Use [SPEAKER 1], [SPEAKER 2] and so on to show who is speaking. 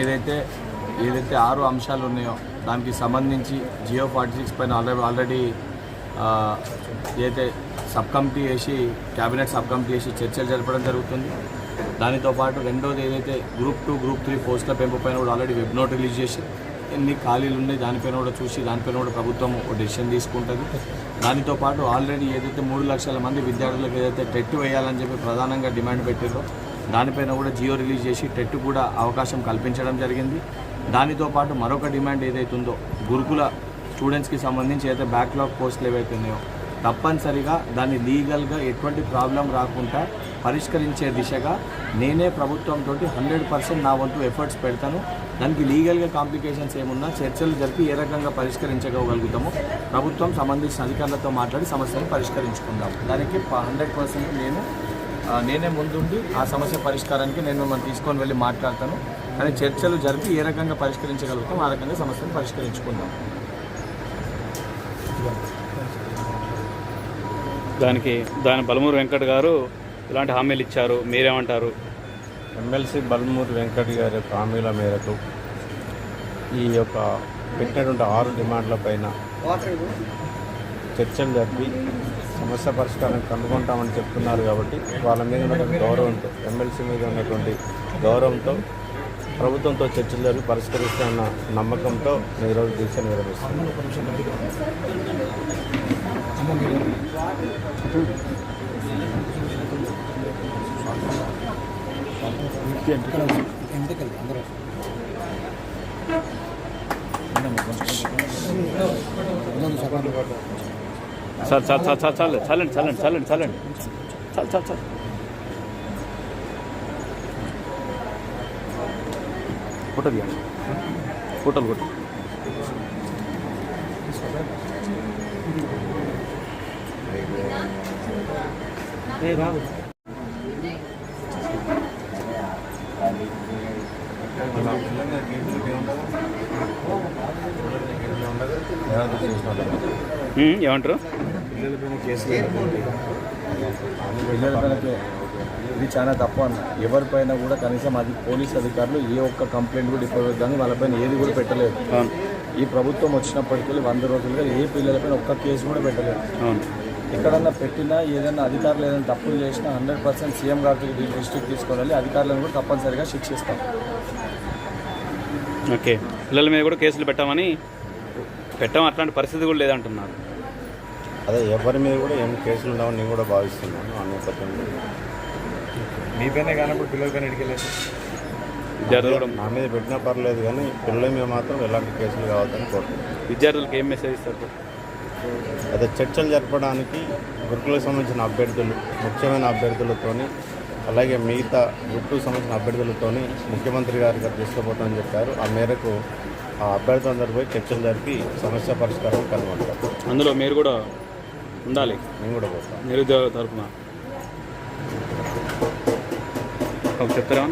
[SPEAKER 1] ఏదైతే ఏదైతే ఆరు అంశాలు ఉన్నాయో దానికి సంబంధించి జియో ఫార్టీ సిక్స్ పైన ఆల్రెడీ ఆల్రెడీ ఏదైతే సబ్ కమిటీ వేసి క్యాబినెట్ సబ్ కమిటీ వేసి చర్చలు జరపడం జరుగుతుంది. దానితో పాటు రెండోది ఏదైతే గ్రూప్ టూ గ్రూప్ త్రీ పోస్టుల పెంపు పైన కూడా ఆల్రెడీ వెబ్ నోట్ రిలీజ్ చేసి ఎన్ని ఖాళీలు ఉన్నాయి దానిపైన కూడా చూసి దానిపైన కూడా ప్రభుత్వం ఒక డెసిషన్ తీసుకుంటుంది. దానితో పాటు ఆల్రెడీ ఏదైతే మూడు లక్షల మంది విద్యార్థులకు ఏదైతే టెట్ వేయాలని చెప్పి ప్రధానంగా డిమాండ్ పెట్టారో దానిపైన కూడా జియో రిలీజ్ చేసి టెట్ కూడా అవకాశం కల్పించడం జరిగింది. దానితో పాటు మరొక డిమాండ్ ఏదైతే ఉందో గురుకుల స్టూడెంట్స్కి సంబంధించి అయితే బ్యాక్లాగ్ పోస్టులు ఏవైతే ఉన్నాయో తప్పనిసరిగా దాన్ని లీగల్గా ఎటువంటి ప్రాబ్లం రాకుండా పరిష్కరించే దిశగా నేనే ప్రభుత్వంతో హండ్రెడ్ పర్సెంట్ నా వంతు ఎఫర్ట్స్ పెడతాను. దానికి లీగల్గా కాంప్లికేషన్స్ ఏమున్నా చర్చలు జరిపి ఏ రకంగా పరిష్కరించగలుగుతామో ప్రభుత్వం సంబంధించిన అధికారులతో మాట్లాడి సమస్యను పరిష్కరించుకుందాం. దానికి హండ్రెడ్ పర్సెంట్ నేను నేనే ముందుండి ఆ సమస్య పరిష్కారానికి నేను మిమ్మల్ని తీసుకొని వెళ్ళి మాట్లాడతాను. కానీ చర్చలు జరిపి ఏ రకంగా పరిష్కరించగలుగుతాం ఆ రకంగా సమస్యను పరిష్కరించుకుందాం.
[SPEAKER 2] దానికి దాని బలమూరు వెంకట్ గారు ఇలాంటి హామీలు ఇచ్చారు. మీరేమంటారు?
[SPEAKER 3] ఎమ్మెల్సీ బల్మూరి వెంకట్ గారి యొక్క హామీల మేరకు ఈ యొక్క పెట్టినటువంటి ఆరు డిమాండ్ల పైన చర్చలు జరిపి సమస్య పరిష్కారం కనుగొంటామని చెప్తున్నారు కాబట్టి వాళ్ళ మీద ఉన్నటువంటి గౌరవంతో ఎమ్మెల్సీ మీద ఉన్నటువంటి గౌరవంతో ప్రభుత్వంతో చర్చలు జరిపి పరిష్కరిస్తున్న నమ్మకంతో నేను ఈరోజు దీక్ష నిర్వహిస్తున్నాను
[SPEAKER 2] చాలు చాలు చాలు చాలు చాలు చాలండి చాలండి చాలండి చాలండి చాలు చాలు చాలు. ఫోటో తీయండి. ఫోటోలు కొట్టు.
[SPEAKER 1] పిల్లలపైన పిల్లలపైన ఇది చాలా తప్పు అన్న. ఎవరిపైన కూడా కనీసం అది పోలీస్ అధికారులు ఏ ఒక్క కంప్లైంట్ కూడా ఇవ్వద్దని వాళ్ళపైన ఏది కూడా పెట్టలేదు. ఈ ప్రభుత్వం వచ్చినప్పటికీ వంద రోజులుగా ఏ పిల్లలపైన ఒక్క కేసు కూడా పెట్టలేదు. ఎక్కడన్నా పెట్టినా ఏదైనా అధికారులు ఏదైనా తప్పులు చేసినా హండ్రెడ్ పర్సెంట్ సీఎం గారికి డిస్ట్రిక్ట్ తీసుకొని వెళ్ళి అధికారులను కూడా తప్పనిసరిగా శిక్షిస్తాం.
[SPEAKER 2] ఓకే. పిల్లల మీద కూడా కేసులు పెట్టామని పెట్టాం అట్లాంటి పరిస్థితి కూడా లేదంటున్నారు.
[SPEAKER 3] అదే ఎవరి మీద కూడా ఏం కేసులు ఉండవని నేను కూడా భావిస్తున్నాను ఆ నేపథ్యంలో
[SPEAKER 1] మీపైనే కానప్పుడు పిల్లలపైన ఎడికెళ్ళేసి
[SPEAKER 2] విద్యార్థులు కూడా
[SPEAKER 3] నా మీద పెట్టినా పర్లేదు కానీ పిల్లల మీద మాత్రం ఎలాంటి కేసులు కావద్దని కోరుతున్నాను
[SPEAKER 2] విద్యార్థులకు ఏం మెసేజ్ ఇస్తారు?
[SPEAKER 3] అయితే చర్చలు జరపడానికి గురుకులకు సంబంధించిన అభ్యర్థులు ముఖ్యమైన అభ్యర్థులతోని అలాగే మిగతా గురుకులకు సంబంధించిన అభ్యర్థులతోని ముఖ్యమంత్రి గారి గారు తీసుకుపోతామని చెప్పారు. ఆ మేరకు ఆ అభ్యర్థులందరూ పోయి చర్చలు జరిపి సమస్య పరిష్కారం కనుగొంటారు.
[SPEAKER 2] అందులో మీరు కూడా ఉండాలి.
[SPEAKER 3] నేను కూడా పోతాను
[SPEAKER 2] నిరుద్యోగ తరఫున చెప్తారా?